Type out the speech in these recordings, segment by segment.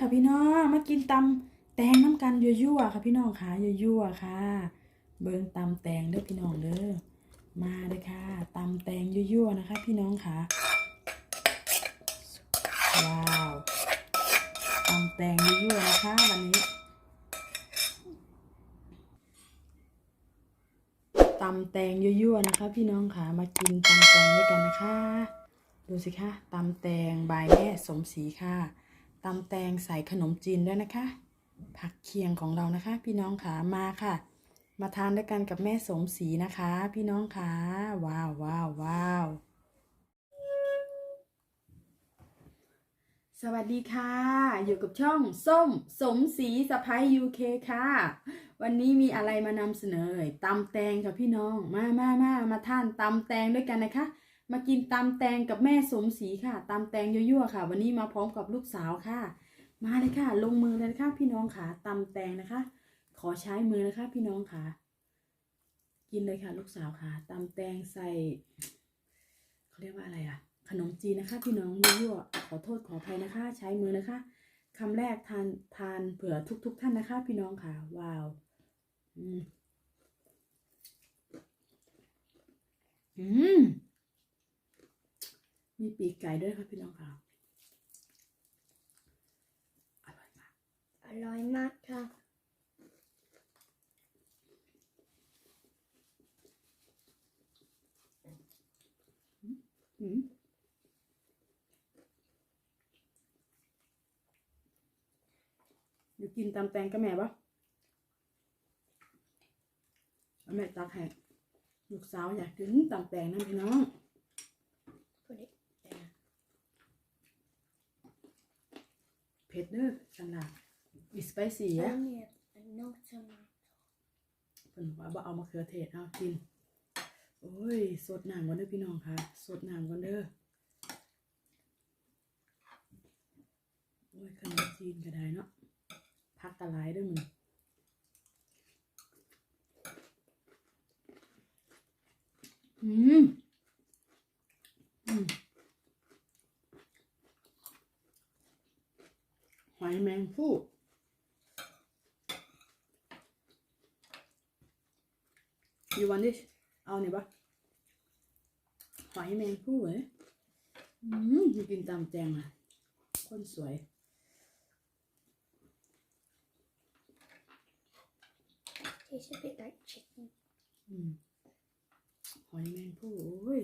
ค่ะพี่น้องมากินตำแตงน้ำกันยั่วๆค่ะพี่น้องค่ะยั่วๆค่ะ เบิ่งตำแตงเด้อพี่น้องเด้อมาเลยค่ะตำแตงยั่วๆนะคะ พี่น้องค่ะว้าวตำแตงยั่วๆนะคะวันนี้ตำแตงยั่วๆนะคะ พี่น้องค่ะมากินตำแตงด้วยกันนะคะ ดูสิคะตำแตงบายแม่สมศรีค่ะ ตำแตงใส่ขนมจีนด้วยนะคะ ผักเคียงของเรานะคะ พี่น้องค่ะมาค่ะ มาทานด้วยกันกับแม่สมศรีนะคะ พี่น้องค่ะว้าวว้าวว้าวสวัสดีค่ะ อยู่กับช่องส้มสมศรีสะพ้ายยูเคค่ะ วันนี้มีอะไรมานำเสนอตำแตงค่ะพี่น้องมามามามาทานตำแตงด้วยกันนะคะ มากินตำแตงกับแม่สมศรีค่ะตำแตงยั่วๆค่ะ วันนี้มาพร้อมกับลูกสาวค่ะ มาเลยค่ะ ลงมือเลยนะคะพี่น้องค่ะตำแตงนะคะ ขอใช้มือนะคะ พี่น้องค่ะ กินเลยค่ะ ลูกสาวค่ะตำแตงใส่เขาเรียกว่าอะไรอะขนมจีนนะคะ พี่น้องยั่วๆขอโทษขออภัยนะคะ ใช้มือนะคะคำแรกทานทานเผื่อทุกๆท่านนะคะ พี่น้องค่ะ ว้าว อืมอืม มีปีกไก่ด้วยค่ะพี่น้องค่ะ อร่อยมาก อร่อยมากค่ะ อืมอยู่กินตำแตงกับแม่ปะเอาแม่ตักให้ลูกสาวอยากกินตำแตงนะพี่น้อง ผ็ดเด้อสำหรับอีสไปซี่อะ Only a, a no tomato. เพิ่นว่าบ่เอามะเขือเทศเอากิน โอ้ย สดน้ำก่อนเด้อพี่น้องค่ะ สดน้ำก่อนเด้อโอ้ยขนมจีนก็ได้เนาะพักกะหลายเด้อมึงอืม อืม ห อยแมงผู้ you want this เอาเนี่ยปะหอยแมงผู้เหรออืมอยู่กินตามแจงอะ คนสวย Tastes a bit like chicken. อืมหอยแมงผู้โอ้ย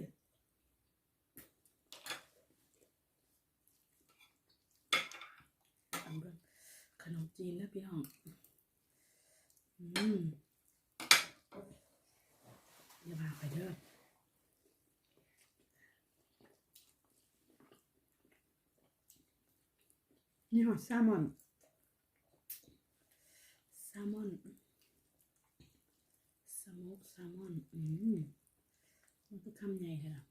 ทำเบิ่งข นมจีนแล้วพี่น้องอืมอย่าพาไปเด้อนี่หอแซลมอนแซลมอนสโมกแซลมอนอืมมันก็คำใหญ่เลยนะ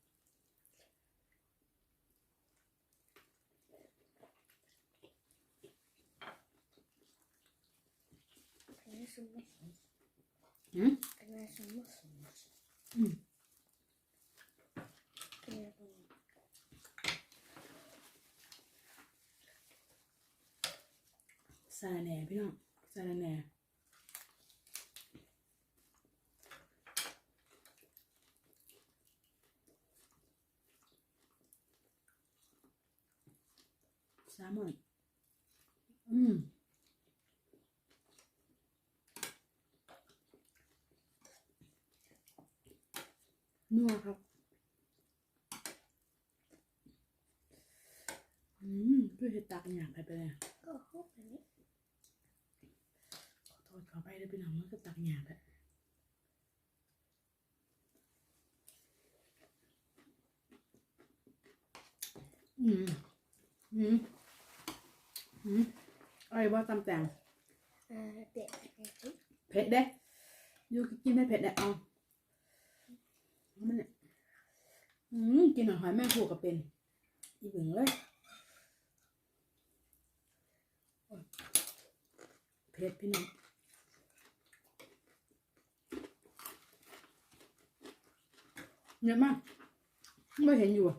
a look? สาระแหน่พี่น้องสาระแหน่แซลมอนอืม นัวครับ อืมเพื่อเห็ดตากอย่างไปไปเลย Got a hole in it. ขอโทษขอไปได้พี่น้องมันก็ตักหยาบอะอืม อืม อืมเอะไรว่าตำแตง Uh, a bit spicy. เผ็ดเด้ยูกินไม่เผ็ดเด้เอาเอา มันเนี่ยอืมกินหอยแม่ผูกกับเป็น อีบึงเลยเผ็ดพี่น้องเยอะมากไม่เห็นอยู่อะ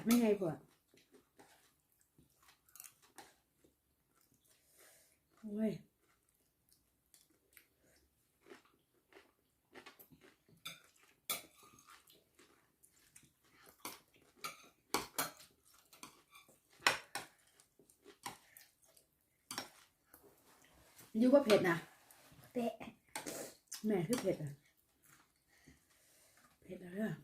ดไม่ไงพวกโอ้ย ยูว่าเผ็ดนะเตะแม่คือเผ็ดอะเผ็ดอะไรอะ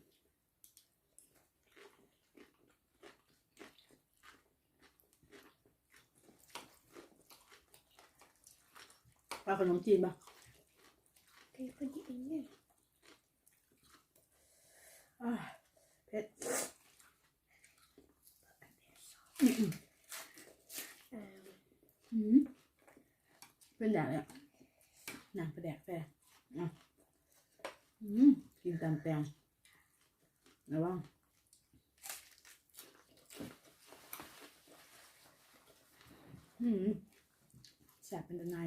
เอาขนมจีนปะเตะคนที่อินเนี่ยอ่าเผ็ดเอ่ออืม เป็นแดกเลยอะหนังเป็นแดกแฟอะอืมกินตามแตงระวังอืมแสบเป็นตะไน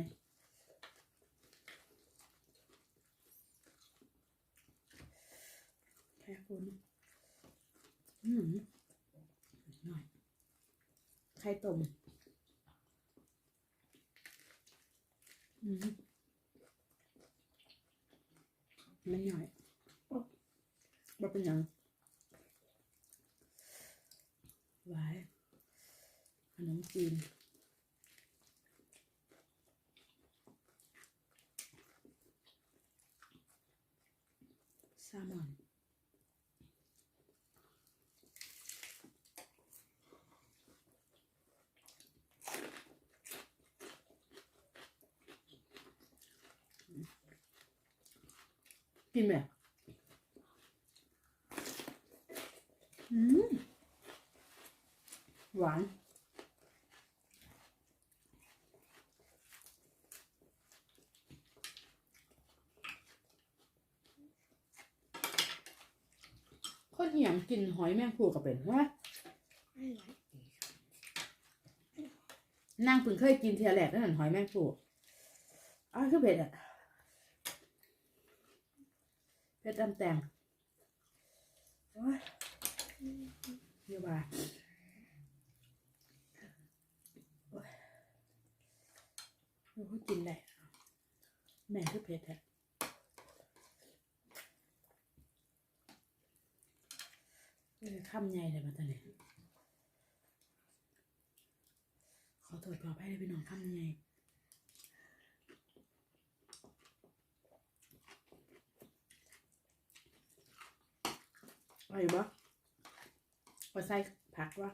แค่คุณอืมหน่อยไข่ต้ม อืม ไม่หน่อยว่าเป็นหยังไว้ขนมจีนแซลมอน กินไหมอืมหวานคนเหี่ยงกินหอยแมงภูกับเป็นใช่ไหมไม่ไหวนางเพิ่งเคยกินเทียแรกนั่นหอยแมงภูอ้าวคือเผ็ดอะ เผ็ดตำแตงเยอะว่าโอ้โอ้ยกินได้แม่คือเผ็ดอะเออคำใหญ่เลยมาตอนนี้ขอโทษขออภัยเลยพี่น้องคำใหญ่ ไรบ้าเอาใส่ผักวะ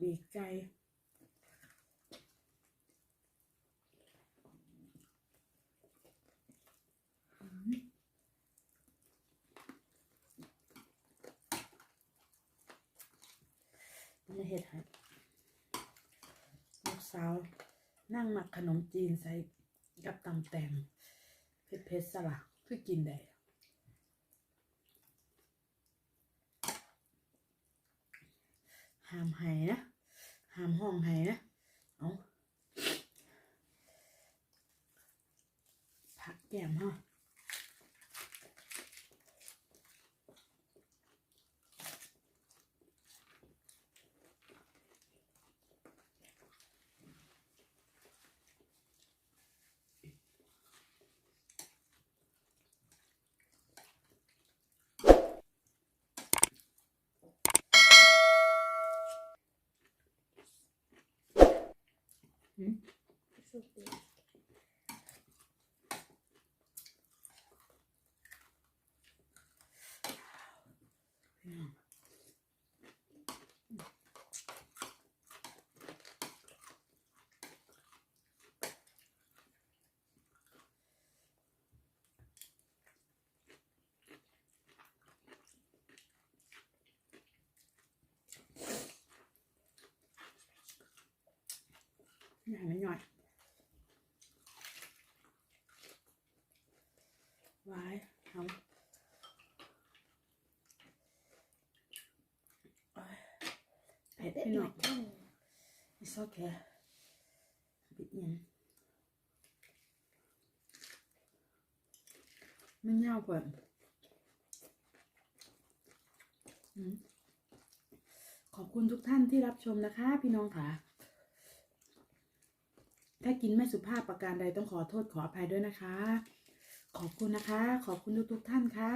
ดีใจ นี่เห็ดให้ลูกสาวนั่งหมักขนมจีนใส่กับตำแตงเผ็ดเผ็ดสลักคือกินได้ห้ามไห้นะห้ามห้องไห้นะเอาผักแก้มฮะ สุดเไว้เอาเผ็ดพี่น้อง it's okay ปิดยังมันยาวกว่าขอบคุณทุกท่านที่รับชมนะคะ พี่น้องค่ะ ถ้ากินไม่สุภาพประการใดต้องขอโทษขออภัยด้วยนะคะ ขอบคุณนะคะ ขอบคุณทุกๆท่านค่ะ